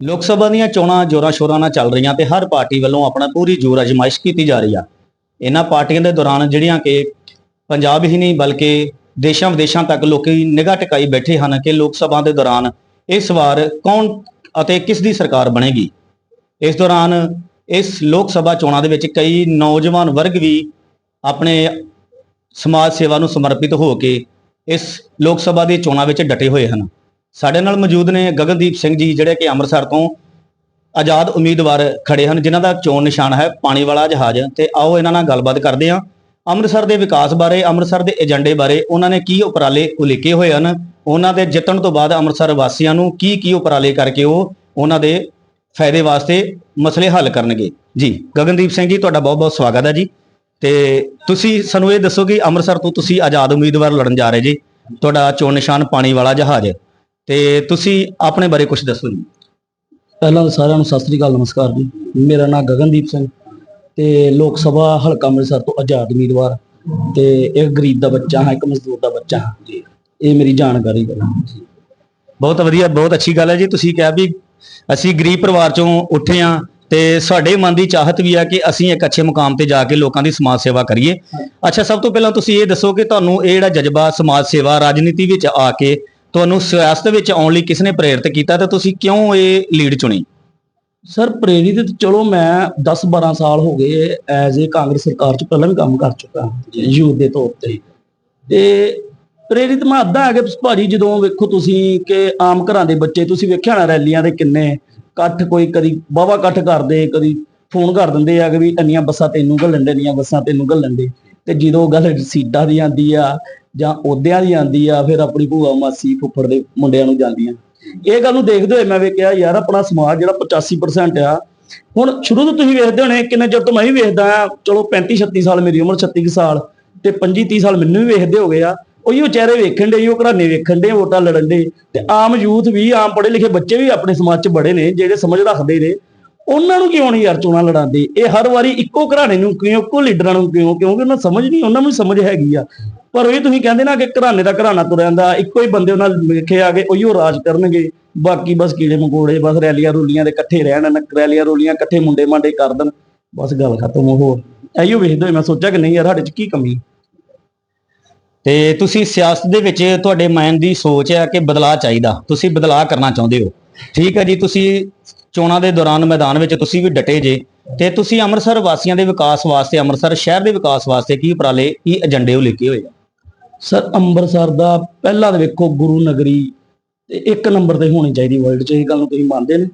ਲੋਕ ਸਭਾ ਦੀਆਂ ਚੋਣਾਂ ਜ਼ੋਰਾਂ ਸ਼ੋਰਾਂ ਨਾਲ ਚੱਲ ਰਹੀਆਂ ਤੇ ਹਰ ਪਾਰਟੀ ਵੱਲੋਂ ਆਪਣਾ ਪੂਰੀ ਜ਼ੋਰ ਅਜਮਾਇਸ਼ ਕੀਤੀ ਜਾ ਰਹੀ ਆ। ਇਹਨਾਂ ਪਾਰਟੀਆਂ ਦੇ ਦੌਰਾਨ ਜਿਹੜੀਆਂ ਕਿ ਪੰਜਾਬ ਹੀ ਨਹੀਂ ਬਲਕਿ ਦੇਸ਼ਾਂ ਵਿਦੇਸ਼ਾਂ ਤੱਕ ਲੋਕੀ ਨਿਗਾਹ ਟਿਕਾਈ ਬੈਠੇ ਹਨ ਕਿ ਲੋਕ ਸਭਾ ਦੇ ਦੌਰਾਨ ਇਸ ਵਾਰ ਕੌਣ ਅਤੇ ਕਿਸ ਦੀ ਸਰਕਾਰ ਬਣੇਗੀ। ਇਸ ਦੌਰਾਨ ਇਸ ਲੋਕ ਸਭਾ ਚੋਣਾਂ ਦੇ ਵਿੱਚ ਕਈ ਨੌਜਵਾਨ ਵਰਗ ਵੀ ਆਪਣੇ ਸਮਾਜ ਸੇਵਾ ਨੂੰ ਸਮਰਪਿਤ ਹੋ ਕੇ ਇਸ ਲੋਕ ਸਭਾ ਦੀ ਚੋਣਾਂ ਵਿੱਚ ਡਟੇ ਹੋਏ ਹਨ। ਸਾਡੇ ਨਾਲ ਮੌਜੂਦ ਨੇ ਗਗਨਦੀਪ ਸਿੰਘ ਜੀ, ਜਿਹੜੇ ਕਿ ਅੰਮ੍ਰਿਤਸਰ ਤੋਂ ਆਜ਼ਾਦ ਉਮੀਦਵਾਰ ਖੜੇ ਹਨ, ਜਿਨ੍ਹਾਂ ਦਾ ਚੋਣ ਨਿਸ਼ਾਨ ਹੈ ਪਾਣੀ ਵਾਲਾ ਜਹਾਜ਼। ਤੇ ਆਓ ਇਹਨਾਂ ਨਾਲ ਗੱਲਬਾਤ ਕਰਦੇ ਹਾਂ। ਅੰਮ੍ਰਿਤਸਰ ਦੇ ਵਿਕਾਸ ਬਾਰੇ, ਅੰਮ੍ਰਿਤਸਰ ਦੇ ਏਜੰਡੇ ਬਾਰੇ ਉਹਨਾਂ ਨੇ ਕੀ ਉਪਰਾਲੇ ਉਲੀਕੇ ਹੋਏ ਹਨ? ਉਹਨਾਂ ਦੇ ਜਿੱਤਣ ਤੋਂ ਬਾਅਦ ਅੰਮ੍ਰਿਤਸਰ ਵਾਸੀਆਂ ਨੂੰ ਕੀ ਕੀ ਉਪਰਾਲੇ ਕਰਕੇ ਉਹ ਉਹਨਾਂ ਦੇ ਫਾਇਦੇ ਵਾਸਤੇ ਮਸਲੇ ਹੱਲ ਕਰਨਗੇ। ਜੀ, ਗਗਨਦੀਪ ਸਿੰਘ ਜੀ, ਤੁਹਾਡਾ ਬਹੁਤ ਬਹੁਤ ਸਵਾਗਤ ਹੈ ਜੀ। ਤੇ ਤੁਸੀਂ ਸਾਨੂੰ ਇਹ ਦੱਸੋ ਕਿ ਅੰਮ੍ਰਿਤਸਰ ਤੋਂ ਤੁਸੀਂ ਆਜ਼ਾਦ ਉਮੀਦਵਾਰ ਲੜਨ ਜਾ ਰਹੇ ਜੀ। ਤੁਹਾਡਾ ਚੋਣ ਨਿਸ਼ਾਨ ਪਾਣੀ ਵਾਲਾ ਜਹਾਜ਼ ਤੇ ਤੁਸੀਂ ਆਪਣੇ ਬਾਰੇ ਕੁਝ ਦੱਸੋ ਜੀ। ਪਹਿਲਾਂ ਤਾਂ ਸਾਰਿਆਂ ਨੂੰ ਸਤਿ ਸ੍ਰੀ ਅਕਾਲ ਨਮਸਕਾਰ ਜੀ। ਮੇਰਾ ਨਾਮ ਗਗਨਦੀਪ ਸਿੰਘ ਤੇ ਲੋਕ ਸਭਾ ਹਲਕਾ ਅੰਮ੍ਰਿਤਸਰ ਤੋਂ ਆਜ਼ਾਦ ਉਮੀਦਵਾਰ ਤੇ ਇੱਕ ਗਰੀਬ ਦਾ ਬੱਚਾ ਹਾਂ ਇੱਕ ਮਜ਼ਦੂਰ ਦਾ ਬੱਚਾ ਹਾਂ ਜੀ ਇਹ ਮੇਰੀ ਜਾਣਕਾਰੀ ਹੈ ਬਹੁਤ ਵਧੀਆ ਬਹੁਤ ਅੱਛੀ ਗੱਲ ਹੈ ਜੀ। ਤੁਸੀਂ ਕਿਹਾ ਵੀ ਅਸੀਂ ਗਰੀਬ ਪਰਿਵਾਰ ਚੋਂ ਉੱਠੇ ਆ ਤੇ ਸਾਡੇ ਮਨ ਦੀ ਚਾਹਤ ਵੀ ਹੈ ਕਿ ਅਸੀਂ ਇੱਕ ਅੱਛੇ ਮੁਕਾਮ ਤੇ ਜਾ ਕੇ ਲੋਕਾਂ ਦੀ ਸਮਾਜ ਸੇਵਾ ਕਰੀਏ। ਅੱਛਾ ਸਭ ਤੋਂ ਪਹਿਲਾਂ ਤੁਸੀਂ ਇਹ ਦੱਸੋ ਕਿ ਤੁਹਾਨੂੰ ਇਹ ਜਿਹੜਾ ਜਜ਼ਬਾ ਸਮਾਜ ਸੇਵਾ ਰਾਜਨੀਤੀ ਵਿੱਚ ਆ ਕੇ ਤੁਹਾਨੂੰ ਸਿਆਸਤ ਵਿੱਚ ਆਉਣ ਲਈ ਕਿਸ ਨੇ ਪ੍ਰੇਰਿਤ ਕੀਤਾ ਤੇ ਤੁਸੀਂ ਕਿਉਂ ਇਹ ਲੀਡ ਚੁਣੀ? ਸਰ ਪ੍ਰੇਰਿਤ ਚਲੋ ਮੈਂ 10 12 ਸਾਲ ਹੋ ਗਏ ਐਜ਼ ਏ ਕਾਂਗਰਸ ਸਰਕਾਰ ਚ ਪਹਿਲਾਂ ਵੀ ਕੰਮ ਕਰ ਚੁੱਕਾ ਯੂਥ ਦੇ ਤੌਰ ਤੇ। ਤੇ ਪ੍ਰੇਰਿਤ ਮੈਂ ਅੱਧਾ ਆ ਕਿ ਭਾਜੀ ਜਦੋਂ ਵੇਖੋ ਤੁਸੀਂ ਕਿ ਆਮ ਘਰਾਂ ਦੇ ਬੱਚੇ, ਤੁਸੀਂ ਵੇਖਿਆ ਨਾ ਰੈਲੀਆਂ ਦੇ ਕਿੰਨੇ ਇਕੱਠ ਕੋਈ ਕਦੀ ਬਾਵਾ ਇਕੱਠ ਕਰਦੇ, ਕਦੀ ਫੋਨ ਕਰ ਦਿੰਦੇ ਆ ਕਿ ਵੀ ਇੰਨੀਆਂ ਬੱਸਾਂ ਤੈਨੂੰ ਘੱਲਣ ਦੇ, ਇੰਨੀਆਂ ਬੱਸਾਂ ਤੈਨੂੰ ਘੱਲਣ ਦੇ। ਤੇ ਜਦੋਂ ਗੱਲ ਸੀਟਾਂ ਦੀ ਆਂਦੀ ਆ ਜਾਂ ਅਹੁਦਿਆਂ ਦੀ ਆਂਦੀ ਆ, ਫਿਰ ਆਪਣੀ ਭੂਆ ਮਾਸੀ ਫੁੱਫੜ ਦੇ ਮੁੰਡਿਆਂ ਨੂੰ ਜਾਂਦੀਆਂ। ਇਹ ਗੱਲ ਨੂੰ ਦੇਖਦੇ ਹੋਏ ਮੈਂ ਵੇਖਿਆ, ਯਾਰ ਆਪਣਾ ਸਮਾਜ ਜਿਹੜਾ 85% ਆ, ਹੁਣ ਸ਼ੁਰੂ ਤੋਂ ਤੁਸੀਂ ਵੇਖਦੇ ਹੋਣੇ, ਕਿੰਨੇ ਚਿਰ ਤੋਂ ਮੈਂ ਵੀ ਵੇਖਦਾ ਆ, ਚਲੋ 35 36 ਸਾਲ ਮੇਰੀ ਉਮਰ 36 ਕੁ ਸਾਲ ਤੇ 25 30 ਸਾਲ ਮੈਨੂੰ ਵੀ ਵੇਖਦੇ ਹੋ ਗਏ ਆ, ਉਹੀ ਉਹ ਚਿਹਰੇ ਵੇਖਣ ਦੇ, ਉਹ ਘਰਾਨੇ ਵੇਖਣ ਦੇ, ਵੋਟਾਂ ਲੜਨ ਦੇ, ਤੇ ਆਮ ਯੂਥ ਵੀ, ਆਮ ਪੜ੍ਹੇ ਲਿਖੇ ਬੱਚੇ ਵੀ ਆਪਣੇ ਸਮਾਜ 'ਚ ਬੜੇ ਨੇ, ਜਿਹੜੇ ਸਮਝ ਰੱਖਦੇ ਨੇ ਉਹਨਾਂ ਨੂੰ ਕਿਉਂ ਨਹੀਂ ਯਾਰ ਚੋਣਾਂ ਲੜਾਉਂਦੇ ਇਹ ਹਰ ਵਾਰੀ ਇੱਕੋ ਘਰਾਣੇ ਨੂੰ ਕਿਉਂ, ਇੱਕੋ ਲੀਡਰਾਂ ਨੂੰ ਕਿਉਂ? ਕਿਉਂਕਿ ਉਹਨਾਂ ਸਮਝ ਨਹੀਂ, ਉਹਨਾਂ ਨੂੰ ਸਮਝ ਹੈਗੀ ਆ। ਪਰ ਉਹ ਤੁਸੀਂ ਕਹਿੰਦੇ ਨਾ ਕਿ ਘਰਾਣੇ ਦਾ ਘਰਾਣਾ ਤੁਰਿਆ ਜਾਂਦਾ, ਇੱਕੋ ਹੀ ਬੰਦੇ ਉਹਨਾਂ ਵੇਖੇ ਆ ਕੇ ਉਹੀ ਰਾਜ ਕਰਨਗੇ। ਬਾਕੀ ਬਸ ਕੀੜੇ ਮਕੋੜੇ, ਬਸ ਰੈਲੀਆਂ ਰੂਲੀਆਂ ਦੇ ਇਕੱਠੇ ਰਹਿਣ ਨਾ ਰੈਲੀਆਂ ਰੂਲੀਆਂ ਇਕੱਠੇ ਮੁੰਡੇ ਮਾਂਡੇ ਕਰ ਦੇਣ, ਬਸ ਗੱਲ ਖਤਮ ਹੋ ਐਈਓ ਵੇਖਦੇ ਹੋਏ ਮੈਂ ਸੋਚਿਆ ਕਿ ਨਹੀਂ ਯਾਰ, ਸਾਡੇ 'ਚ ਕੀ ਕਮੀ? ਤੇ ਤੁਸੀਂ ਸਿਆਸਤ ਦੇ ਵਿੱਚ ਤੁਹਾਡੇ ਮਾਈਂਡ ਦੀ ਸੋਚ ਹੈ ਕਿ ਬਦਲਾਅ ਚਾਹੀਦਾ। ਤੁਸੀਂ ਬਦਲਾਅ ਕਰਨਾ ਚਾਹੁੰਦੇ ਹੋ। ਠੀਕ ਹੈ ਜੀ, ਤੁਸੀਂ ਚੋਣਾਂ ਦੇ ਦੌਰਾਨ ਮੈਦਾਨ ਵਿੱਚ ਤੁਸੀਂ ਵੀ ਡਟੇ ਜੇ ਤੇ ਤੁਸੀਂ ਅੰਮ੍ਰਿਤਸਰ ਵਾਸੀਆਂ ਦੇ ਵਿਕਾਸ ਵਾਸਤੇ, ਅੰਮ੍ਰਿਤਸਰ ਸ਼ਹਿਰ ਦੇ ਵਿਕਾਸ ਵਾਸਤੇ ਕੀ ਉਪਰਾਲੇ, ਕੀ ਏਜੰਡੇ ਉਲੀਕੇ ਹੋਏ ਆ? ਸਰ, ਅੰਮ੍ਰਿਤਸਰ ਦਾ ਪਹਿਲਾ ਤਾਂ ਵੇਖੋ ਗੁਰੂ ਨਗਰੀ ਤੇ ਇੱਕ ਨੰਬਰ ਤੇ ਹੋਣੀ ਚਾਹੀਦੀ ਵਰਲਡ 'ਚ, ਇਹ ਗੱਲ ਨੂੰ ਤੁਸੀਂ ਮੰਨਦੇ ਨੇ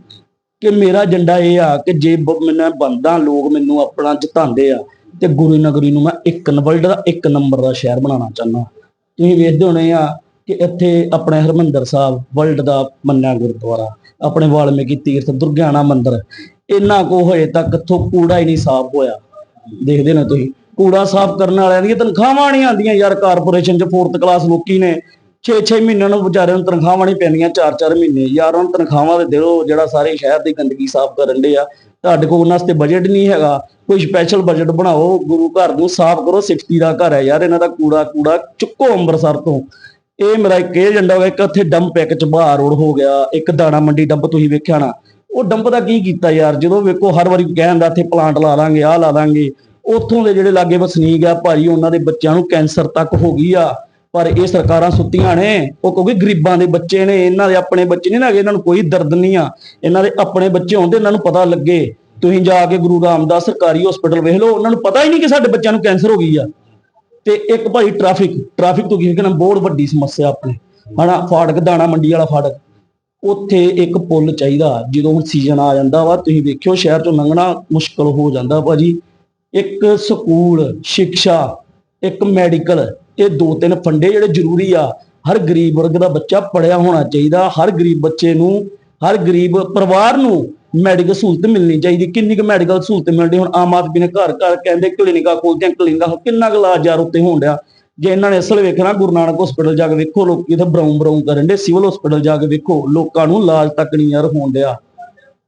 ਕਿ ਮੇਰਾ ਏਜੰਡਾ ਇਹ ਆ ਕਿ ਜੇ ਬ- ਮੈਂ ਬੰਦਾ ਲੋਕ ਮੈਨੂੰ ਆਪਣਾ ਜਿਤਾਉਂਦੇ ਆ ਤੇ ਗੁਰੂ ਨਗਰੀ ਨੂੰ ਮੈਂ ਇੱਕ ਵਰਲਡ ਦਾ ਇੱਕ ਨੰਬਰ ਦਾ ਸ਼ਹਿਰ ਬਣਾਉਣਾ ਚਾਹੁੰਦਾ। ਤੁਸੀਂ ਵੇਖਦੇ ਹੋਣੇ ਆ ਕਿ ਇੱਥੇ ਆਪਣੇ ਹਰਮੰਦਰ ਸਾਹਿਬ ਵਰਲਡ ਦਾ ਮੰਨਿਆ ਗੁਰਦੁਆਰਾ, ਆਪਣੇ ਵਾਲਮੀਕੀ ਤੀਰਥ, ਦੁਰਗਿਆਣਾ ਮੰਦਿਰ, ਇੰਨਾ ਕੋ ਹੋਏ ਤੱਕ ਕਿੱਥੋਂ ਕੂੜਾ ਹੀ ਨਹੀਂ ਸਾਫ਼ ਹੋਇਆ। ਦੇਖਦੇ ਨਾ ਤੁਸੀਂ, ਕੂੜਾ ਸਾਫ਼ ਕਰਨ ਵਾਲਿਆਂ ਦੀਆਂ ਤਨਖਾਹਾਂ ਨਹੀਂ ਆਉਂਦੀਆਂ ਯਾਰ, ਕਾਰਪੋਰੇਸ਼ਨ 'ਚ ਫੋਰਥ ਕਲਾਸ ਲੋਕੀ ਨੇ। 6-6 ਮਹੀਨਿਆਂ ਨੂੰ ਵਿਚਾਰਿਆਂ ਨੂੰ ਤਨਖਾਹਾਂ ਨਹੀਂ ਪੈਂਦੀਆਂ 4-4 ਮਹੀਨੇ। ਯਾਰ, ਉਹਨਾਂ ਤਨਖਾਹਾਂ ਦੇ ਦਿਓ, ਜਿਹੜਾ ਸਾਰੇ ਸ਼ਹਿਰ ਦੀ ਗੰਦਗੀ ਸਾਫ਼ ਕਰਨ ਦੇ ਆ। ਤੁਹਾਡੇ ਕੋਲ ਉਹਨਾਂ ਵਾਸਤੇ ਬਜਟ ਨਹੀਂ ਹੈਗਾ। ਕੋਈ ਸਪੈਸ਼ਲ ਬਜਟ ਬਣਾਓ, ਗੁਰੂ ਘਰ ਨੂੰ ਸਾਫ਼ ਕਰੋ ਸਿਫਤੀ ਦਾ ਘਰ ਹੈ ਯਾਰ, ਇਹਨਾਂ ਦਾ ਕੂੜਾ ਕੂੜਾ ਚੁੱਕੋ ਅੰਮ੍ਰਿਤਸਰ ਤੋਂ। ਇਹ ਮੇਰਾ ਇੱਕ ਇਹ ਏਜੰਡਾ ਹੋਇਆ ਇੱਕ ਇੱਥੇ ਡੰਪ ਇੱਕ ਚਬਾਰ ਰੋਡ ਹੋ ਗਿਆ, ਇੱਕ ਦਾਣਾ ਮੰਡੀ ਡੰਪ ਤੁਸੀਂ ਵੇਖਿਆ ਨਾ ਉਹ ਡੰਪ ਦਾ ਕੀ ਕੀਤਾ ਯਾਰ, ਜਦੋਂ ਵੇਖੋ ਹਰ ਵਾਰੀ ਕਹਿੰਦਾ ਇੱਥੇ ਪਲਾਂਟ ਲਾ ਦਾਂਗੇ, ਆਹ ਲਾ ਦਾਂਗੇ, ਉੱਥੋਂ ਦੇ ਜਿਹੜੇ ਲਾਗੇ ਵਸਨੀਕ ਆ ਭਾਈ ਉਹਨਾਂ ਦੇ ਬੱਚਿਆਂ ਨੂੰ ਕੈਂਸਰ ਤੱਕ ਹੋ ਗਈ ਆ, ਪਰ ਇਹ ਸਰਕਾਰਾਂ ਸੁੱਤੀਆਂ ਨੇ, ਉਹ ਕਿਉਂਕਿ ਗਰੀਬਾਂ ਦੇ ਬੱਚੇ ਨੇ, ਇਹਨਾਂ ਦੇ ਆਪਣੇ ਬੱਚੇ ਨਹੀਂ ਨਾ ਇਹਨਾਂ ਨੂੰ ਕੋਈ ਦਰਦ ਨਹੀਂ ਆ, ਇਹਨਾਂ ਦੇ ਆਪਣੇ ਬੱਚੇ ਹੁੰਦੇ ਇਹਨਾਂ ਨੂੰ ਪਤਾ ਲੱਗੇ। ਤੁਸੀਂ ਜਾ ਕੇ ਗੁਰੂ ਰਾਮਦਾਸ ਸਰਕਾਰੀ ਹਸਪੀਟਲ ਵੇਖ ਲਓ, ਉਹਨਾਂ ਨੂੰ ਪਤਾ ਹੀ ਨਹੀਂ ਕਿ ਸਾਡੇ ਬੱਚਿਆਂ ਨੂੰ ਕੈਂਸਰ ਹੋ ਗਈ ਆ। ਤੇ ਇੱਕ ਭਾਈ ਟ੍ਰੈਫਿਕ ਟ੍ਰੈਫਿਕ ਤੋਂ ਕੀ ਕਹਿਣਾ ਬਹੁਤ ਵੱਡੀ ਸਮੱਸਿਆ ਆਪਣੇ। ਹਨਾ, ਫਾਟਕ, ਦਾਣਾ ਮੰਡੀ ਵਾਲਾ ਫਾਟਕ। ਉੱਥੇ ਇੱਕ ਪੁਲ ਚਾਹੀਦਾ। ਜਦੋਂ ਹੁਣ ਸੀਜ਼ਨ ਆ ਜਾਂਦਾ ਵਾ, ਤੁਸੀਂ ਵੇਖਿਓ, ਸ਼ਹਿਰ ਚੋਂ ਲੰਘਣਾ ਮੁਸ਼ਕਲ ਹੋ ਜਾਂਦਾ ਭਾਜੀ। ਇੱਕ ਸਕੂਲ ਸਿੱਖਿਆ ਇੱਕ ਮੈਡੀਕਲ ਇਹ ਦੋ ਤਿੰਨ ਫੰਡੇ ਜਿਹੜੇ ਜ਼ਰੂਰੀ ਆ। ਹਰ ਗਰੀਬ ਵਰਗ ਦਾ ਬੱਚਾ ਪੜਿਆ ਹੋਣਾ ਚਾਹੀਦਾ। ਹਰ ਗਰੀਬ ਬੱਚੇ ਨੂੰ, ਹਰ ਗਰੀਬ ਪਰਿਵਾਰ ਨੂੰ ਮੈਡੀਕਲ ਸਹੂਲਤ ਮਿਲਣੀ ਚਾਹੀਦੀ, ਕਿੰਨੀ ਕੁ ਮੈਡੀਕਲ ਸਹੂਲਤ ਮਿਲਦੀ ਹੁਣ ਆਮ ਆਦਮੀ ਨੇ ਘਰ ਘਰ ਕਹਿੰਦੇ ਕਲੀਨਿਕਾਂ ਖੋਲਦਿਆਂ ਕਲੀਨਿਕਾਂ ਕਿੰਨਾ ਕੁ ਇਲਾਜ ਯਾਰ ਉੱਤੇ ਹੋਣ ਡਿਆ? ਜੇ ਇਹਨਾਂ ਨੇ ਅਸਲ ਵੇਖਣਾ, ਗੁਰੂ ਨਾਨਕ ਹਸਪੀਟਲ ਜਾ ਕੇ ਵੇਖੋ, ਲੋਕੀ ਇੱਥੇ ਬਰਾਉਂ ਬਰਾਉਂ ਕਰਨ ਦੇ ਸਿਵਲ ਹਸਪੀਟਲ ਜਾ ਕੇ ਵੇਖੋ, ਲੋਕਾਂ ਨੂੰ ਇਲਾਜ ਤੱਕ ਨਹੀਂ ਯਾਰ ਹੋਣ ਡਿਆ।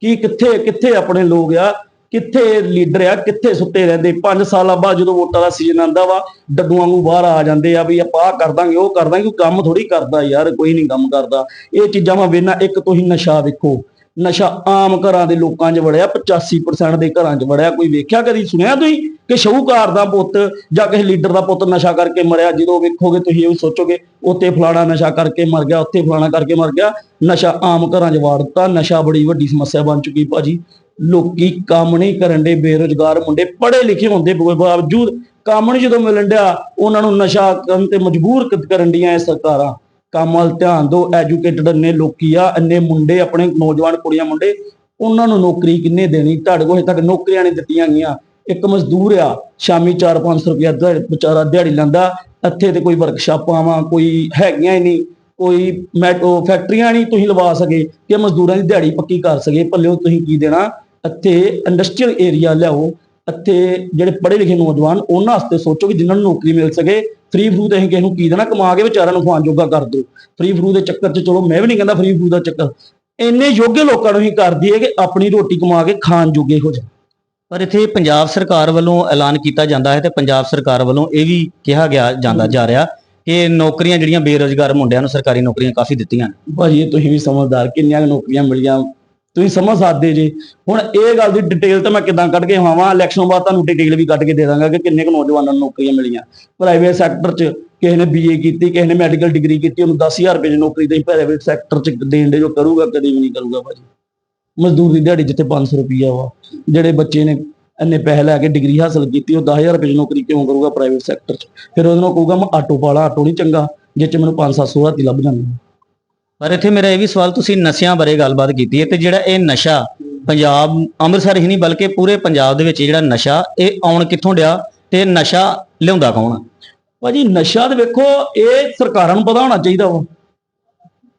ਕੀ ਕਿੱਥੇ ਕਿੱਥੇ ਆਪਣੇ ਲੋਕ ਆ? ਕਿੱਥੇ ਲੀਡਰ ਆ? ਕਿੱਥੇ ਸੁੱਤੇ ਰਹਿੰਦੇ? 5 ਸਾਲਾਂ ਬਾਅਦ ਜਦੋਂ ਵੋਟਾਂ ਦਾ ਸੀਜ਼ਨ ਆਂਦਾ ਵਾ, ਡੱਡੂਆਂ ਵਾਂਗੂ ਬਾਹਰ ਆ ਜਾਂਦੇ ਆ ਵੀ ਆਪਾਂ ਆਹ ਕਰ ਦਾਂਗੇ, ਉਹ ਕਰ ਦਾਂਗੇ, ਕੋਈ ਕੰਮ ਥੋੜੀ ਕਰਦਾ ਯਾਰ, ਕੋਈ ਨਹੀਂ ਕੰਮ ਕਰਦਾ। ਇਹ ਚੀਜ਼ਾਂ ਮੈਂ ਵੇਖਣਾ, ਇੱਕ ਤੁਸੀਂ ਨਸ਼ਾ ਵੇਖੋ। ਨਸ਼ਾ ਆਮ ਘਰਾਂ ਦੇ ਲੋਕਾਂ 'ਚ ਵੜਿਆ 85% ਦੇ ਘਰਾਂ 'ਚ ਵੜਿਆ। ਕੋਈ ਵੇਖਿਆ ਕਦੀ, ਸੁਣਿਆ ਤੁਸੀਂ ਕਿ ਸ਼ਾਹੂਕਾਰ ਦਾ ਪੁੱਤ ਜਾਂ ਕਿਸੇ ਲੀਡਰ ਦਾ ਪੁੱਤ ਨਸ਼ਾ ਕਰਕੇ ਮਰਿਆ? ਜਦੋਂ ਵੇਖੋਗੇ ਤੁਸੀਂ ਇਹ ਸੋਚੋਗੇ, ਉੱਥੇ ਫਲਾਣਾ ਨਸ਼ਾ ਕਰਕੇ ਮਰ ਗਿਆ, ਉੱਥੇ ਫਲਾਣਾ ਕਰਕੇ ਮਰ ਗਿਆ। ਨਸ਼ਾ ਆਮ ਘਰਾਂ 'ਚ ਵਾੜ ਦਿੱਤਾ। ਨਸ਼ਾ ਬੜੀ ਵੱਡੀ ਸਮੱਸਿਆ ਬਣ ਚੁੱਕੀ ਭਾਜੀ। ਲੋਕੀ ਕੰਮ ਨਹੀਂ ਕਰਨ ਦੇ, ਬੇਰੁਜ਼ਗਾਰ ਮੁੰਡੇ ਪੜ੍ਹੇ ਲਿਖੇ ਹੁੰਦੇ ਬਾਵਜੂਦ ਕੰਮ ਨਹੀਂ ਜਦੋਂ ਮਿਲਣ ਡਿਆ, ਉਹਨਾਂ ਨੂੰ ਨਸ਼ਾ ਕਰਨ ਤੇ ਮਜਬੂਰ ਕਰਨ ਡੀਆਂ ਇਹ ਸਰਕਾਰਾਂ। ਕੰਮ ਵੱਲ ਧਿਆਨ ਦਿਓ ਐਜੂਕੇਟਡ ਨੇ ਲੋਕੀ ਆ, ਇੰਨੇ ਮੁੰਡੇ, ਆਪਣੇ ਨੌਜਵਾਨ ਕੁੜੀਆਂ, ਮੁੰਡੇ, ਉਹਨਾਂ ਨੂੰ ਨੌਕਰੀ ਕਿੰਨੇ ਦੇਣੀ? ਤੁਹਾਡੇ ਕੋਲ ਹਜੇ ਤੱਕ ਨੌਕਰੀਆਂ ਨਹੀਂ ਦਿੱਤੀਆਂ ਗਈਆਂ। ਇੱਕ ਮਜ਼ਦੂਰ ਆ, ਸ਼ਾਮੀ 4-500 ਰੁਪਇਆ ਦਿਹਾੜੀ, ਵਿਚਾਰਾ ਦਿਹਾੜੀ ਲੈਂਦਾ, ਇੱਥੇ ਤੇ ਕੋਈ ਵਰਕਸ਼ਾਪਾਂ ਵਾ, ਕੋਈ ਹੈਗੀਆਂ ਹੀ ਨਹੀਂ, ਕੋਈ ਮੈਟੋ ਫੈਕਟਰੀਆਂ ਨਹੀਂ ਤੁਸੀਂ ਲਵਾ ਸਕੇ, ਕਿ ਮਜ਼ਦੂਰਾਂ ਦੀ ਦਿਹਾੜੀ ਪੱਕੀ ਕਰ ਸਕੇ ਭੱਲਿਓ ਤੁਸੀਂ ਕੀ ਦੇਣਾ? ਇੱਥੇ ਇੰਡਸਟਰੀਅਲ ਏਰੀਆ ਲਿਆਓ, ਇੱਥੇ ਜਿਹੜੇ ਪੜ੍ਹੇ ਲਿਖੇ ਨੌਜਵਾਨ, ਉਹਨਾਂ ਵਾਸਤੇ ਸੋਚੋ ਕਿ ਜਿਨ੍ਹਾਂ ਨੂੰ ਨੌਕਰੀ ਮਿਲ ਸਕੇ ਫ੍ਰੀ ਫਰੂ ਤੇ ਅਸੀਂ ਕਿਸੇ ਨੂੰ ਕੀ ਦੇਣਾ? ਕਮਾ ਕੇ ਵਿਚਾਰਿਆਂ ਨੂੰ ਖਵਾਉਣ ਜੋਗਾ ਕਰ ਦਿਓ। ਫ੍ਰੀ ਫਰੂ ਦੇ ਚੱਕਰ 'ਚ ਚਲੋ ਮੈਂ ਵੀ ਨਹੀਂ ਕਹਿੰਦਾ ਫ੍ਰੀ ਫਰੂ ਦਾ ਚੱਕਰ। ਇੰਨੇ ਯੋਗੇ ਲੋਕਾਂ ਨੂੰ ਹੀ ਕਰ ਦਈਏ ਕਿ ਆਪਣੀ ਰੋਟੀ ਕਮਾ ਕੇ ਖਾਣ ਜੋਗੇ ਹੋ ਜਾਣ। ਪਰ ਇੱਥੇ ਪੰਜਾਬ ਸਰਕਾਰ ਵੱਲੋਂ ਐਲਾਨ ਕੀਤਾ ਜਾਂਦਾ ਹੈ ਤੇ ਪੰਜਾਬ ਸਰਕਾਰ ਵੱਲੋਂ ਇਹ ਵੀ ਕਿਹਾ ਗਿਆ ਜਾਂਦਾ ਜਾ ਰਿਹਾ ਕਿ ਨੌਕਰੀਆਂ ਜਿਹੜੀਆਂ ਬੇਰੋਜ਼ਗਾਰ ਮੁੰਡਿਆਂ ਨੂੰ ਸਰਕਾਰੀ ਨੌਕਰੀਆਂ ਕਾਫੀ ਦਿੱਤੀਆਂ ਨੇ। ਭਾਜੀ ਇਹ ਤੁਸੀਂ ਵੀ ਸਮਝਦਾਰ ਕਿੰਨੀਆਂ ਨੌਕਰੀਆਂ ਮਿਲੀਆਂ? ਤੁਸੀਂ ਸਮਝ ਸਕਦੇ ਜੇ। ਹੁਣ ਇਹ ਗੱਲ ਦੀ ਡਿਟੇਲ ਤਾਂ ਮੈਂ ਕਿਦਾਂ ਕੱਢ ਕੇ ਆਵਾਂ ਇਲੈਕਸ਼ਨ ਬਾਅਦ ਤੁਹਾਨੂੰ ਡਿਟੇਲ ਵੀ ਕੱਢ ਕੇ ਦੇ ਦਾਂਗਾ ਕਿ ਕਿੰਨੇ ਕੁ ਨੌਜਵਾਨਾਂ ਨੂੰ ਨੌਕਰੀਆਂ ਮਿਲੀਆਂ। ਪ੍ਰਾਈਵੇਟ ਸੈਕਟਰ 'ਚ ਕਿਸੇ ਨੇ ਬੀਏ ਕੀਤੀ, ਕਿਸੇ ਨੇ ਮੈਡੀਕਲ ਡਿਗਰੀ ਕੀਤੀ, ਉਹਨੂੰ 10000 ਰੁਪਏ ਦੀ ਨੌਕਰੀ ਦੇ ਪ੍ਰਾਈਵੇਟ ਸੈਕਟਰ 'ਚ ਦੇਣ ਦੇ ਜੋ ਕਰੂਗਾ, ਕਦੇ ਵੀ ਨਹੀਂ ਕਰੂਗਾ ਭਾਜੀ। ਮਜ਼ਦੂਰ ਦੀ ਦਿਹਾੜੀ ਜਿੱਥੇ 500 ਰੁਪਈਆ ਵਾ, ਜਿਹੜੇ ਬੱਚੇ ਨੇ ਇੰਨੇ ਪੈਸੇ ਲੈ ਕੇ ਡਿਗਰੀ ਹਾਸਲ ਕੀਤੀ, ਉਹ 10000 ਰੁਪਏ ਦੀ ਨੌਕਰੀ ਕਿਉਂ ਕਰੂਗਾ ਪ੍ਰਾਈਵੇਟ ਸੈਕਟਰ 'ਚ? ਫਿਰ ਉਹਨੂੰ ਕਹੂਗਾ ਮੈਂ ਆਟੋ ਪਾਲਾ ਆਟੋ ਨਹੀਂ ਚੰਗਾ, ਜਿਹ ਮੈਨੂੰ 5-700 ਹਜ਼ਾਰ ਦੀ ਲੱਭ ਜਾਂਦੀ ਪਰ ਇੱਥੇ ਮੇਰਾ ਇਹ ਵੀ ਸਵਾਲ, ਤੁਸੀਂ ਨਸ਼ਿਆਂ ਬਾਰੇ ਗੱਲਬਾਤ ਕੀਤੀ ਹੈ ਤੇ ਜਿਹੜਾ ਇਹ ਨਸ਼ਾ ਪੰਜਾਬ, ਅੰਮ੍ਰਿਤਸਰ ਹੀ ਨਹੀਂ ਬਲਕਿ ਪੂਰੇ ਪੰਜਾਬ ਦੇ ਵਿੱਚ ਜਿਹੜਾ ਨਸ਼ਾ, ਇਹ ਆਉਣ ਕਿੱਥੋਂ ਡਿਆ ਤੇ ਨਸ਼ਾ ਲਿਆਉਂਦਾ ਕੌਣ ਭਾਜੀ, ਨਸ਼ਾ ਤੇ ਵੇਖੋ, ਇਹ ਸਰਕਾਰਾਂ ਨੂੰ ਪਤਾ ਹੋਣਾ ਚਾਹੀਦਾ ਵਾ।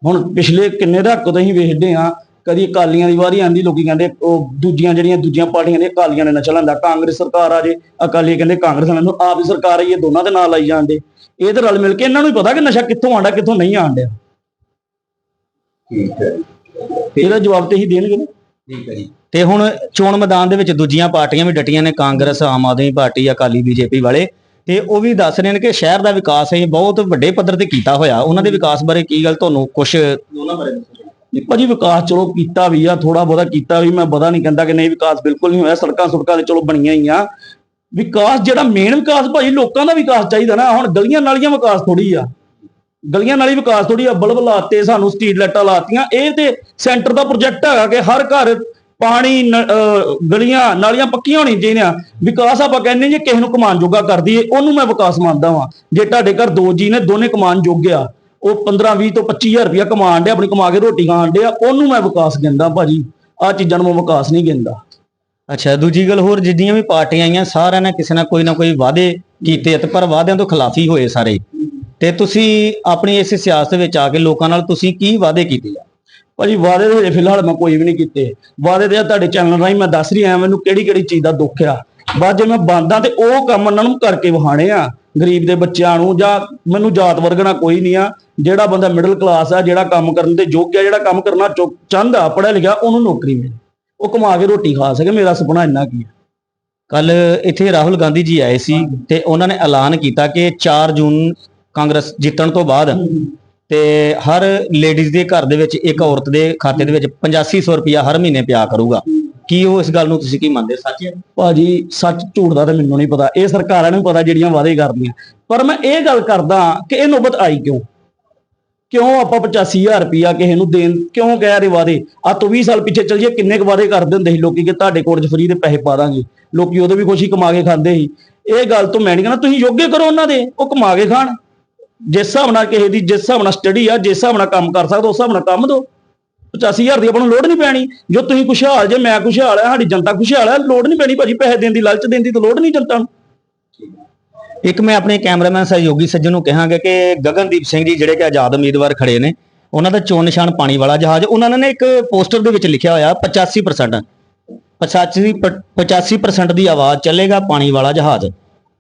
ਹੁਣ ਪਿਛਲੇ ਕਿੰਨੇ ਦਹਾਕੇ ਤੋਂ ਅਸੀਂ ਵੇਖਦੇ ਆ ਕਦੀ ਅਕਾਲੀਆਂ ਦੀ ਵਾਰੀ ਆਂਦੀ ਲੋਕੀ ਕਹਿੰਦੇ ਉਹ ਦੂਜੀਆਂ ਜਿਹੜੀਆਂ ਦੂਜੀਆਂ ਪਾਰਟੀਆਂ ਨੇ, ਅਕਾਲੀਆਂ ਨੇ ਨਸ਼ਾ ਲੈਂਦਾ ਕਾਂਗਰਸ ਸਰਕਾਰ ਆ ਜੇ, ਅਕਾਲੀ ਕਹਿੰਦੇ ਕਾਂਗਰਸ ਵਾਲਿਆਂ ਨੂੰ ਆਪ ਦੀ ਸਰਕਾਰ ਆਈ ਇਹ ਦੋਨਾਂ ਦੇ ਨਾਲ ਆਈ ਜਾਂਦੇ। ਇਹ ਤਾਂ ਰਲ ਮਿਲ ਕੇ ਇਹਨਾਂ ਨੂੰ ਹੀ ਪਤਾ ਕਿ ਨਸ਼ਾ ਕਿੱਥੋਂ ਆਂਦਾ ਕਿੱਥੋਂ ਨਹੀਂ ਆਂਡਿਆ ਠੀਕ ਹੈ ਇਹਦਾ ਜਵਾਬ ਤੇ ਹੀ ਦੇਣਗੇ ਨਾ। ਠੀਕ ਹੈ ਜੀ। ਤੇ ਹੁਣ ਚੋਣ ਮੈਦਾਨ ਦੇ ਵਿੱਚ ਦੂਜੀਆਂ ਪਾਰਟੀਆਂ ਵੀ ਡਟੀਆਂ ਨੇ Congress Aam Aadmi party Akali B J P ਵਾਲੇ। ਤੇ ਉਹ ਵੀ ਦੱਸ ਰਹੇ ਨੇ ਕਿ ਸ਼ਹਿਰ ਦਾ ਵਿਕਾਸ ਇਹ ਬਹੁਤ ਵੱਡੇ ਪੱਧਰ ਤੇ ਕੀਤਾ ਹੋਇਆ। ਉਹਨਾਂ ਦੇ ਵਿਕਾਸ ਬਾਰੇ ਕੀ ਗੱਲ ਤੁਹਾਨੂੰ ਕੁਝ ਉਹਨਾਂ ਬਾਰੇ ਭਾਜੀ ਵਿਕਾਸ ਚਲੋ ਕੀਤਾ ਵੀ ਆ ਥੋੜਾ ਬਹੁਤਾ ਕੀਤਾ ਵੀ ਮੈਂ ਪਤਾ ਨਹੀਂ ਕਹਿੰਦਾ ਕਿ ਨਹੀਂ ਵਿਕਾਸ ਬਿਲਕੁਲ ਨਹੀਂ ਹੋਇਆ। ਸੜਕਾਂ ਸੁੜਕਾਂ ਤੇ ਚਲੋ ਬਣੀਆਂ ਹੀ ਆ। ਵਿਕਾਸ ਜਿਹੜਾ ਮੇਨ ਵਿਕਾਸ ਭਾਜੀ ਲੋਕਾਂ ਦਾ ਵਿਕਾਸ ਚਾਹੀਦਾ ਨਾ। ਹੁਣ ਗਲੀਆਂ ਨਾਲੀਆਂ ਵਿਕਾਸ ਥੋੜੀ ਆ। ਗਲੀਆਂ ਨਾਲ ਹੀ ਵਿਕਾਸ ਥੋੜੀ ਆ, ਬਲਬ ਲਾਤੇ, ਸਾਨੂੰ ਸਟਰੀਟ ਲਾਈਟਾਂ ਲਾਤੀਆਂ। ਇਹ ਤੇ ਸੈਂਟਰ ਦਾ ਪ੍ਰੋਜੈਕਟ ਹੈਗਾ ਕਿ ਹਰ ਘਰ ਪਾਣੀ ਗਲੀਆਂ, ਨਾਲੀਆਂ ਪੱਕੀਆਂ ਹੋਣੀਆਂ ਚਾਹੀਦੀਆਂ। ਵਿਕਾਸ ਆਪਾਂ ਕਹਿੰਦੇ ਜੇ ਕਿਸੇ ਨੂੰ ਕਮਾਨ ਜੋਗਾ ਕਰਦੀ ਦਈਏ, ਉਹਨੂੰ ਮੈਂ ਵਿਕਾਸ ਮੰਨਦਾ ਵਾਂ। ਜੇ ਤੁਹਾਡੇ ਘਰ ਦੋ ਜੀ ਨੇ, ਦੋਨੇ ਕਮਾਨ ਜੋਗਿਆ ਉਹ 15 20 ਤੋਂ 25000 ਰੁਪਇਆ ਕਮਾਣ ਡਿਆ, ਆਪਣੀ ਕਮਾ ਕੇ ਰੋਟੀ ਖਾਣ ਡਿਆ, ਉਹਨੂੰ ਮੈਂ ਵਿਕਾਸ ਕਹਿੰਦਾ ਭਾਜੀ। ਆ ਚੀਜ਼ਾਂ ਨੂੰ ਮੈਂ ਵਿਕਾਸ ਨਹੀਂ ਕਹਿੰਦਾ। ਅੱਛਾ, ਦੂਜੀ ਗੱਲ ਹੋਰ ਜਿੱਦੀਆਂ ਵੀ ਪਾਰਟੀਆਂ ਆਈਆਂ, ਸਾਰਿਆਂ ਨੇ ਕਿਸੇ ਨਾ ਕੋਈ ਨਾ ਕੋਈ ਵਾਅਦੇ ਕੀਤੇ ਤੇ ਪਰ ਵਾਅਦਿਆਂ ਤੋਂ ਖਿਲਾਫੀ ਹੋਏ ਸਾਰੇ। ਤੇ ਤੁਸੀਂ ਆਪਣੀ ਇਸ ਸਿਆਸਤ ਵਿੱਚ ਆ ਕੇ ਲੋਕਾਂ ਨਾਲ ਤੁਸੀਂ ਕੀ ਵਾਅਦੇ ਕੀਤੇ ਆ? ਭਾਜੀ ਵਾਅਦੇ ਦੇ ਫਿਲਹਾਲ ਮੈਂ ਕੋਈ ਵੀ ਨਹੀਂ ਕੀਤੇ। ਵਾਅਦੇ ਤੇ ਆ ਤੁਹਾਡੇ ਚੈਨਲ ਰਾਹੀਂ ਮੈਂ ਦੱਸ ਰਹੀ ਆ ਮੈਨੂੰ ਕਿਹੜੀ ਕਿਹੜੀ ਚੀਜ਼ ਦਾ ਦੁੱਖ ਆ। ਬਾਅਦ ਜੇ ਮੈਂ ਬੰਦਾਂ ਤੇ ਉਹ ਕੰਮ ਉਹਨਾਂ ਨੂੰ ਕਰਕੇ ਵਹਾਣੇ ਆ ਗਰੀਬ ਦੇ ਬੱਚਿਆਂ ਨੂੰ ਜਾਂ ਮੈਨੂੰ ਜਾਤ ਵਰਗਣਾ ਕੋਈ ਨਹੀਂ ਆ ਜਿਹੜਾ ਬੰਦਾ ਮਿਡਲ ਕਲਾਸ ਆ ਜਿਹੜਾ ਕੰਮ ਕਰਨ ਦੇ ਯੋਗ ਆ ਜਿਹੜਾ ਕੰਮ ਕਰਨਾ ਚਾਹੁੰਦਾ ਪੜ੍ਹਿਆ ਲਿਖਿਆ ਉਹਨੂੰ ਨੌਕਰੀ ਮਿਲੇ। ਉਹ ਕਮਾ ਕੇ ਰੋਟੀ ਖਾ ਸਕੇ ਮੇਰਾ ਸੁਪਨਾ ਇੰਨਾ ਕੀ ਆ। ਕੱਲ ਇੱਥੇ ਰਾਹੁਲ ਗਾਂਧੀ ਜੀ ਆਏ ਸੀ ਤੇ ਉਹਨਾਂ ਨੇ ਐਲਾਨ ਕੀਤਾ ਕਿ 4 ਜੂਨ ਕਾਂਗਰਸ ਜਿੱਤਣ ਤੋਂ ਬਾਅਦ ਤੇ ਹਰ ਲੇਡੀਜ਼ ਦੇ ਘਰ ਦੇ ਵਿੱਚ ਇੱਕ ਔਰਤ ਦੇ ਖਾਤੇ ਦੇ ਵਿੱਚ 8500 ਰੁਪਇਆ ਹਰ ਮਹੀਨੇ ਪਿਆ ਕਰੂਗਾ। ਕੀ ਉਹ ਇਸ ਗੱਲ ਨੂੰ ਤੁਸੀਂ ਕੀ ਮੰਨਦੇ ਸੱਚ ਹੈ? ਭਾਜੀ ਸੱਚ ਝੂਠ ਦਾ ਤਾਂ ਮੈਨੂੰ ਨਹੀਂ ਪਤਾ। ਇਹ ਸਰਕਾਰਾਂ ਨੂੰ ਪਤਾ ਜਿਹੜੀਆਂ ਵਾਅਦੇ ਕਰਦੀਆਂ। ਪਰ ਮੈਂ ਇਹ ਗੱਲ ਕਰਦਾ ਕਿ ਇਹ ਨੌਬਤ ਆਈ ਕਿਉਂ? ਕਿਉਂ ਆਪਾਂ 85000 ਰੁਪਇਆ ਕਿਸੇ ਨੂੰ ਦੇਣ ਕਿਉਂ ਕਹਿ ਰਹੇ ਵਾਅਦੇ? ਆ ਤੋਂ 20 ਸਾਲ ਪਿੱਛੇ ਚੱਲ ਜਾਈਏ ਕਿੰਨੇ ਕੁ ਵਾਅਦੇ ਕਰਦੇ ਹੁੰਦੇ ਸੀ ਲੋਕੀ ਕਿ ਤੁਹਾਡੇ ਕੋਲ ਚ ਫਰੀ ਦੇ ਪੈਸੇ ਪਾ ਦਾਂਗੇ। ਲੋਕੀ ਉਦੋਂ ਵੀ ਖੁਸ਼ੀ ਕਮਾ ਕੇ ਖਾਂਦੇ ਸੀ। ਇਹ ਗੱਲ ਤੋਂ ਮੈਂ ਨਹੀਂ ਕਹਿੰਦਾ ਤੁਸੀਂ ਯੋਗੇ ਕਰੋ ਉਹਨਾਂ ਦੇ ਉਹ ਕਮਾ ਕੇ ਖਾਣ। ਜਿਸ ਹਿਸਾਬ ਨਾਲ ਕਿਸੇ ਦੀ ਜਿਸ ਹਿਸਾਬ ਨਾਲ ਸਟੱਡੀ ਆ, ਜਿਸ ਹਿਸਾਬ ਨਾਲ ਕੰਮ ਕਰ ਸਕਦਾ, ਉਸ ਹਿਸਾਬ ਨਾਲ ਕੰਮ ਦਿਓ। 85000 ਦੀ ਆਪਾਂ ਨੂੰ ਲੋੜ ਨਹੀਂ ਪੈਣੀ। ਜੋ ਤੁਸੀਂ ਖੁਸ਼ਹਾਲ, ਜੇ ਮੈਂ ਖੁਸ਼ਹਾਲ ਆ, ਸਾਡੀ ਜਨਤਾ ਖੁਸ਼ਹਾਲ ਆ, ਲੋੜ ਨਹੀਂ ਪੈਣੀ ਭਾਜੀ ਪੈਸੇ ਦੇਣ ਦੀ, ਲਾਲਚ ਦੇਣ ਦੀ ਤਾਂ ਲੋੜ ਨਹੀਂ ਜਨਤਾ ਨੂੰ। ਇੱਕ ਮੈਂ ਆਪਣੇ ਕੈਮਰਾਮੈਨ ਸਹਿਯੋਗੀ ਸੱਜਣ ਨੂੰ ਕਹਾਂਗਾ ਕਿ ਗਗਨਦੀਪ ਸਿੰਘ ਜੀ, ਜਿਹੜੇ ਕਿ ਆਜ਼ਾਦ ਉਮੀਦਵਾਰ ਖੜੇ ਨੇ, ਉਹਨਾਂ ਦਾ ਚੋਣ ਨਿਸ਼ਾਨ ਪਾਣੀ ਵਾਲਾ ਜਹਾਜ਼, ਉਹਨਾਂ ਨੇ ਇੱਕ ਪੋਸਟਰ ਦੇ ਵਿੱਚ ਲਿਖਿਆ ਹੋਇਆ 85% 85 ਪ- 85% ਦੀ ਆਵਾਜ਼ ਚੱਲੇਗਾ ਪਾਣੀ ਵਾਲਾ ਜਹਾਜ਼।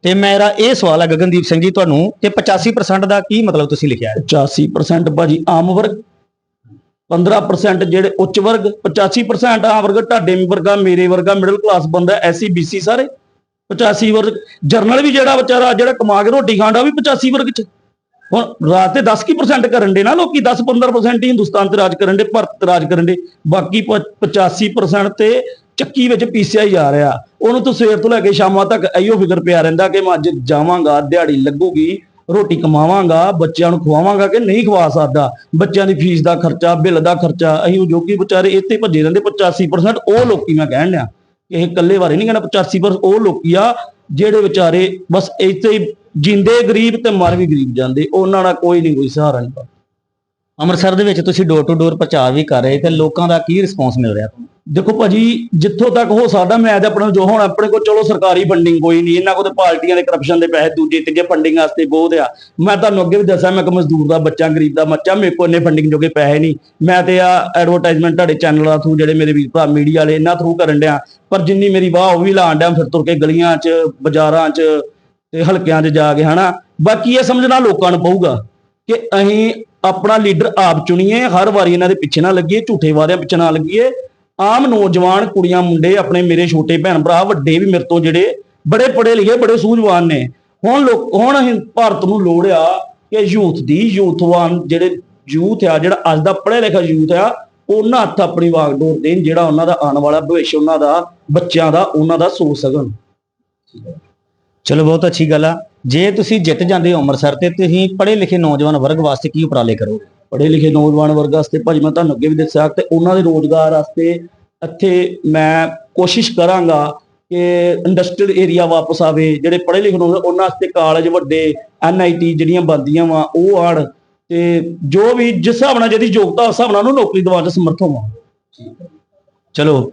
ਤੇ ਮੇਰਾ ਇਹ ਸਵਾਲ ਹੈ ਗਗਨਦੀਪ ਸਿੰਘ ਜੀ ਤੁਹਾਨੂੰ, ਕਿ 85% ਦਾ ਕੀ ਮਤਲਬ ਤੁਸੀਂ ਲਿਖਿਆ ਹੈ? 85% ਭਾਜੀ ਆਮ ਵਰਗ 15% ਜਿਹੜੇ ਉੱਚ ਵਰਗ 85% ਆਮ ਵਰਗ, ਤੁਹਾਡੇ ਵਰਗਾ, ਮੇਰੇ ਵਰਗਾ ਮਿਡਲ ਕਲਾਸ ਬੰਦਾ ਐਸਸੀ ਬੀਸੀ ਸਾਰੇ 85 ਵਰਗ ਜਰਨਲ ਵੀ ਜਿਹੜਾ ਵਿਚਾਰਾ, ਜਿਹੜਾ ਕਮਾ ਕੇ ਰੋਟੀ ਖਾਂਦਾ, ਉਹ ਵੀ 85 ਵਰਗ ਚ। ਹੁਣ ਰਾਜ ਤੇ 10 ਕੀ percent ਕਰਨ ਦੇ ਨਾ ਲੋਕੀ 10-15% ਹੀ ਹਿੰਦੁਸਤਾਨ ਤੇ ਰਾਜ ਕਰਨ ਦੇ, ਭਾਰਤ ਰਾਜ ਕਰਨ ਦੇ, ਬਾਕੀ ਪ- 85% ਤੇ ਚੱਕੀ ਵਿੱਚ ਪੀਸਿਆ ਹੀ ਜਾ ਰਿਹਾ। ਉਹਨੂੰ ਤਾਂ ਸਵੇਰ ਤੋਂ ਲੈ ਕੇ ਸ਼ਾਮਾਂ ਤੱਕ ਇਹੋ ਫਿਕਰ ਪਿਆ ਰਹਿੰਦਾ ਕਿ ਮੈਂ ਅੱਜ ਜਾਵਾਂਗਾ, ਦਿਹਾੜੀ ਲੱਗੂਗੀ, ਰੋਟੀ ਕਮਾਵਾਂਗਾ, ਬੱਚਿਆਂ ਨੂੰ ਖਵਾਵਾਂਗਾ ਕਿ ਨਹੀਂ ਖਵਾ ਸਕਦਾ। ਬੱਚਿਆਂ ਦੀ ਫੀਸ ਦਾ ਖਰਚਾ, ਬਿੱਲ ਦਾ ਖਰਚਾ ਅਸੀਂ ਉਹ ਵਿਚਾਰੇ ਇੱਥੇ ਭੱਜੇ ਰਹਿੰਦੇ 85% ਉਹ ਲੋਕੀ ਮੈਂ ਕਹਿਣ ਲਿਆ ਕਿ ਇਹ ਇਕੱਲੇ ਬਾਰੇ ਨਹੀਂ ਕਹਿੰਦਾ 85% ਉਹ ਲੋਕੀ ਆ ਜਿਹੜੇ ਵਿਚਾਰੇ ਬਸ ਇੱਥੇ ਹੀ ਜਿੰਦੇ ਗਰੀਬ ਤੇ ਮਰ ਵੀ ਗਰੀਬ ਜਾਂਦੇ, ਉਹਨਾਂ ਦਾ ਕੋਈ ਨਹੀਂ ਕੋਈ ਸਹਾਰਾ ਨਹੀਂ। ਅੰਮ੍ਰਿਤਸਰ ਦੇ ਵਿੱਚ ਤੁਸੀਂ ਡੋਰ ਟੂ ਡੋਰ ਪ੍ਰਚਾਰ ਵੀ ਕਰ ਰਹੇ ਤੇ ਲੋਕਾਂ ਦਾ ਕੀ ਰਿਸਪੌਂਸ ਮਿਲ ਰਿਹਾ ਤੁਹਾਨੂੰ? ਦੇਖੋ ਭਾਜੀ, ਜਿੱਥੋਂ ਤੱਕ ਹੋ ਸਕਦਾ ਮੈਂ ਤੇ ਆਪਣੇ ਜੋ ਹੁਣ ਆਪਣੇ ਕੋਲ ਚਲੋ ਸਰਕਾਰੀ ਫੰਡਿੰਗ ਕੋਈ ਨਹੀਂ, ਇਹਨਾਂ ਕੋਲ ਤੇ ਪਾਰਟੀਆਂ ਦੇ ਕਰਪਸ਼ਨ ਦੇ ਪੈਸੇ ਦੂਜੇ ਤੀਜੇ ਫੰਡਿੰਗ ਵਾਸਤੇ ਬਹੁਤ ਆ। ਮੈਂ ਤੁਹਾਨੂੰ ਅੱਗੇ ਵੀ ਦੱਸਿਆ ਮੈਂ ਇੱਕ ਮਜ਼ਦੂਰ ਦਾ ਬੱਚਾ, ਗਰੀਬ ਦਾ ਬੱਚਾ, ਮੇਰੇ ਕੋਲ ਨੇ ਫੰਡਿੰਗ ਜੋਗੇ ਪੈਸੇ ਨਹੀਂ। ਮੈਂ ਤੇ ਆ ਐਡਵਰਟਾਈਜ਼ਮੈਂਟ ਤੁਹਾਡੇ ਚੈਨਲਾਂ ਥਰੂ ਜਿਹੜੇ ਮੇਰੇ ਵੀਰ ਭਰਾ ਮੀਡੀਆ ਵਾਲੇ, ਇਹਨਾਂ ਥਰੂ ਕਰਨ ਡਿਆ। ਪਰ ਜਿੰਨੀ ਮੇਰੀ ਵਾਹ ਉਹ ਵੀ ਲਾਣ ਡਿਆ, ਫਿਰ ਤੁਰ ਕੇ ਗਲੀਆਂ 'ਚ, ਬਾਜ਼ਾਰਾਂ 'ਚ ਤੇ ਹਲਕਿਆਂ 'ਚ ਜਾ ਕੇ, ਹਨਾ? ਬਾਕੀ ਇਹ ਸਮਝਣਾ ਲੋਕਾਂ ਨੂੰ ਪਊਗਾ ਕਿ ਅਸੀਂ ਆਪਣਾ ਲੀਡਰ ਆਪ ਚੁਣੀਏ, ਹਰ ਵਾਰੀ ਇਹਨਾਂ ਦੇ ਪਿੱਛੇ ਨਾ ਲੱਗੀਏ, ਝੂਠੇ ਵਾਰਿਆਂ ਪਿੱਛੇ ਨਾ ਲੱਗੀਏ। ਆਮ ਨੌਜਵਾਨ ਕੁੜੀਆਂ, ਮੁੰਡੇ ਆਪਣੇ ਮੇਰੇ ਛੋਟੇ ਭੈਣ ਭਰਾ, ਵੱਡੇ ਵੀ ਮੇਰੇ ਤੋਂ ਜਿਹੜੇ ਬੜੇ ਪੜ੍ਹੇ ਲਿਖੇ, ਬੜੇ ਸੂਝਵਾਨ ਨੇ। ਹੁਣ ਲੋਕ, ਹੁਣ ਭਾਰਤ ਨੂੰ ਲੋੜ ਆ ਕਿ ਯੂਥ ਦੀ, ਯੂਥਵਾਨ ਜਿਹੜੇ ਯੂਥ ਆ, ਜਿਹੜਾ ਅੱਜ ਦਾ ਪੜ੍ਹਿਆ ਲਿਖਿਆ ਯੂਥ ਆ, ਉਹਨਾਂ ਹੱਥ ਆਪਣੀ ਵਾਗਡੋਰ ਦੇਣ, ਜਿਹੜਾ ਉਹਨਾਂ ਦਾ ਆਉਣ ਵਾਲਾ ਭਵਿੱਖ, ਉਹਨਾਂ ਦਾ, ਬੱਚਿਆਂ ਦਾ, ਉਹਨਾਂ ਦਾ ਸੋਚ ਸਕਣ। ਚਲੋ, ਬਹੁਤ ਅੱਛੀ ਗੱਲ ਆ। ਜੇ ਤੁਸੀਂ ਜਿੱਤ ਜਾਂਦੇ ਹੋ ਅੰਮ੍ਰਿਤਸਰ, ਤੇ ਤੁਸੀਂ ਪੜ੍ਹੇ ਲਿਖੇ ਨੌਜਵਾਨ ਵਰਗ ਵਾਸਤੇ ਕੀ ਉਪਰਾਲੇ ਕਰੋਗੇ? ਪੜ੍ਹੇ ਲਿਖੇ ਨੌਜਵਾਨ ਵਰਗ ਵਾਸਤੇ ਭਾਜੀ ਮੈਂ ਤੁਹਾਨੂੰ ਅੱਗੇ ਵੀ ਦੱਸਿਆ ਤੇ ਉਹਨਾਂ ਦੇ ਰੋਜ਼ਗਾਰ ਵਾਸਤੇ ਇੱਥੇ ਮੈਂ ਕੋਸ਼ਿਸ਼ ਕਰਾਂਗਾ ਕਿ ਇੰਡਸਟਰੀਅਲ ਏਰੀਆ ਵਾਪਸ ਆਵੇ, ਜਿਹੜੇ ਪੜ੍ਹੇ ਲਿਖੇ ਲੋਕ ਉਹਨਾਂ ਵਾਸਤੇ ਕਾਲਜ ਵੱਡੇ ਐਨਆਈਟੀ ਜਿਹੜੀਆਂ ਬਣਦੀਆਂ ਵਾ, ਉਹ ਆਣ ਤੇ ਜੋ ਵੀ ਜਿਸ ਹਿਸਾਬ ਨਾਲ ਜਿਹਦੀ ਯੋਗਤਾ, ਉਸ ਹਿਸਾਬ ਨਾਲ ਉਹਨੂੰ ਨੌਕਰੀ ਦਿਵਾਉਣ 'ਚ ਸਮਰਥ ਹੋਵਾਂ। ਚਲੋ,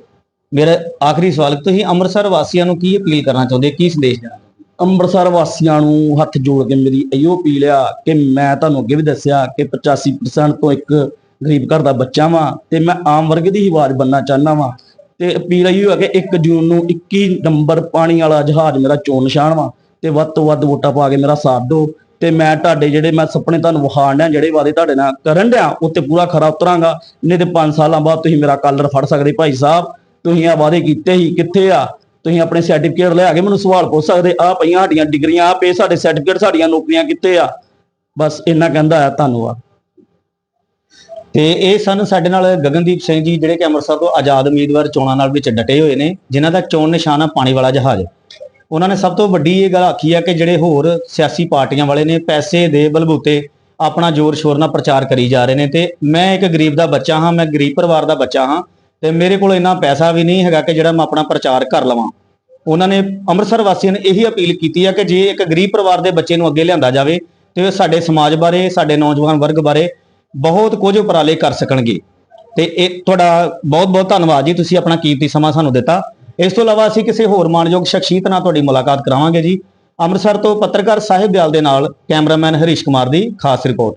ਮੇਰਾ ਆਖਰੀ ਸਵਾਲ, ਤੁਸੀਂ ਅੰਮ੍ਰਿਤਸਰ ਵਾਸੀਆਂ ਨੂੰ ਕੀ ਅਪੀਲ ਕਰਨਾ ਚਾਹੁੰਦੇ ਕੀ ਸੰਦੇਸ਼ ਦੇਣਾ ਅੰਮ੍ਰਿਤਸਰ ਵਾਸੀਆਂ ਨੂੰ ਹੱਥ ਜੋੜ ਕੇ ਮੇਰੀ ਇਹੋ ਅਪੀਲ ਆ ਕਿ ਮੈਂ ਤੁਹਾਨੂੰ ਅੱਗੇ ਵੀ ਦੱਸਿਆ ਕਿ 85% ਤੋਂ ਇੱਕ ਗਰੀਬ ਘਰ ਦਾ ਬੱਚਾ ਵਾਂ ਤੇ ਮੈਂ ਆਮ ਵਰਗ ਦੀ ਹੀ ਆਵਾਜ਼ ਬੰਨਣਾ ਚਾਹੁੰਦਾ ਵਾਂ। ਤੇ ਅਪੀਲ ਇਹੋ ਆ ਕਿ 1 ਜੂਨ ਨੂੰ 21 ਨੰਬਰ ਪਾਣੀ ਵਾਲਾ ਜਹਾਜ਼ ਮੇਰਾ ਚੋਣ ਨਿਸ਼ਾਨ ਵਾ ਤੇ ਵੱਧ ਤੋਂ ਵੱਧ ਵੋਟਾਂ ਪਾ ਕੇ ਮੇਰਾ ਸਾਥ ਦਿਓ ਤੇ ਮੈਂ ਤੁਹਾਡੇ ਜਿਹੜੇ ਮੈਂ ਸੁਪਨੇ ਤੁਹਾਨੂੰ ਵਿਖਾਣ ਡਿਆ, ਜਿਹੜੇ ਵਾਅਦੇ ਤੁਹਾਡੇ ਨਾਲ ਕਰਨ ਡਿਆ, ਉੱਤੇ ਪੂਰਾ ਖਰਾ ਉਤਰਾਂਗਾ। ਨਹੀਂ ਤੇ 5 ਸਾਲਾਂ ਬਾਅਦ ਤੁਸੀਂ ਮੇਰਾ ਕਾਲਰ ਫੜ ਸਕਦੇ ਭਾਈ ਸਾਹਿਬ। ਤੁਸੀਂ ਆ ਵਾਅਦੇ ਕੀਤੇ ਸੀ ਕਿੱਥੇ ਆ? ਤੁਸੀਂ ਆਪਣੇ ਸਰਟੀਫਿਕੇਟ ਲੈ ਕੇ ਮੈਨੂੰ ਸਵਾਲ ਪੁੱਛ ਸਕਦੇ ਆ ਪਈਆਂ ਸਾਡੀਆਂ ਡਿਗਰੀਆਂ ਆ ਪਏ ਸਾਡੇ ਸਰਟੀਫਿਕੇਟ ਸਾਡੀਆਂ ਨੌਕਰੀਆਂ ਕਿੱਥੇ ਆ? ਬਸ ਇੰਨਾ ਕਹਿੰਦਾ ਆ, ਧੰਨਵਾਦ। ਤੇ ਇਹ ਸਨ ਸਾਡੇ ਨਾਲ ਗਗਨਦੀਪ ਸਿੰਘ ਜੀ, ਜਿਹੜੇ ਕਿ ਅੰਮ੍ਰਿਤਸਰ ਤੋਂ ਆਜ਼ਾਦ ਉਮੀਦਵਾਰ ਚੋਣਾਂ ਨਾਲ ਵਿੱਚ ਡਟੇ ਹੋਏ ਨੇ, ਜਿਨ੍ਹਾਂ ਦਾ ਚੋਣ ਨਿਸ਼ਾਨ ਆ ਪਾਣੀ ਵਾਲਾ ਜਹਾਜ਼ ਉਹਨਾਂ ਨੇ ਸਭ ਤੋਂ ਵੱਡੀ ਇਹ ਗੱਲ ਆਖੀ ਆ ਕਿ ਜਿਹੜੇ ਹੋਰ ਸਿਆਸੀ ਪਾਰਟੀਆਂ ਵਾਲੇ ਨੇ ਪੈਸੇ ਦੇ ਬਲਬੂਤੇ ਆਪਣਾ ਜ਼ੋਰ ਸ਼ੋਰ ਨਾਲ ਪ੍ਰਚਾਰ ਕਰੀ ਜਾ ਰਹੇ ਨੇ ਤੇ ਮੈਂ ਇੱਕ ਗਰੀਬ ਦਾ ਬੱਚਾ ਹਾਂ, ਮੈਂ ਗਰੀਬ ਪਰਿਵਾਰ ਦਾ ਬੱਚਾ ਹਾਂ ਤੇ ਮੇਰੇ ਕੋਲ ਇੰਨਾ ਪੈਸਾ ਵੀ ਨਹੀਂ ਹੈਗਾ ਕਿ ਜਿਹੜਾ ਮੈਂ ਆਪਣਾ ਪ੍ਰਚਾਰ ਕਰ ਲਵਾਂ। ਉਹਨਾਂ ਨੇ ਅੰਮ੍ਰਿਤਸਰ ਵਾਸੀਆਂ ਨੇ ਇਹੀ ਅਪੀਲ ਕੀਤੀ ਹੈ ਕਿ ਜੇ ਇੱਕ ਗਰੀਬ ਪਰਿਵਾਰ ਦੇ ਬੱਚੇ ਨੂੰ ਅੱਗੇ ਲਿਆਂਦਾ ਜਾਵੇ, ਤੇ ਉਹ ਸਾਡੇ ਸਮਾਜ ਬਾਰੇ, ਸਾਡੇ ਨੌਜਵਾਨ ਵਰਗ ਬਾਰੇ ਬਹੁਤ ਕੁਝ ਉਪਰਾਲੇ ਕਰ ਸਕਣਗੇ। ਤੇ ਇਹ ਤੁਹਾਡਾ ਬਹੁਤ ਬਹੁਤ ਧੰਨਵਾਦ ਜੀ, ਤੁਸੀਂ ਆਪਣਾ ਕੀਮਤੀ ਸਮਾਂ ਸਾਨੂੰ ਦਿੱਤਾ। ਇਸ ਤੋਂ ਇਲਾਵਾ ਅਸੀਂ ਕਿਸੇ ਹੋਰ ਮਾਣਯੋਗ ਸ਼ਖਸੀਅਤ ਨਾਲ ਤੁਹਾਡੀ ਮੁਲਾਕਾਤ ਕਰਾਵਾਂਗੇ ਜੀ। ਅੰਮ੍ਰਿਤਸਰ ਤੋਂ ਪੱਤਰਕਾਰ ਸਾਹਿਬ ਦਿਆਲ ਦੇ ਨਾਲ ਕੈਮਰਾਮੈਨ ਹਰੀਸ਼ ਕੁਮਾਰ ਦੀ ਖਾਸ ਰਿਪੋਰਟ।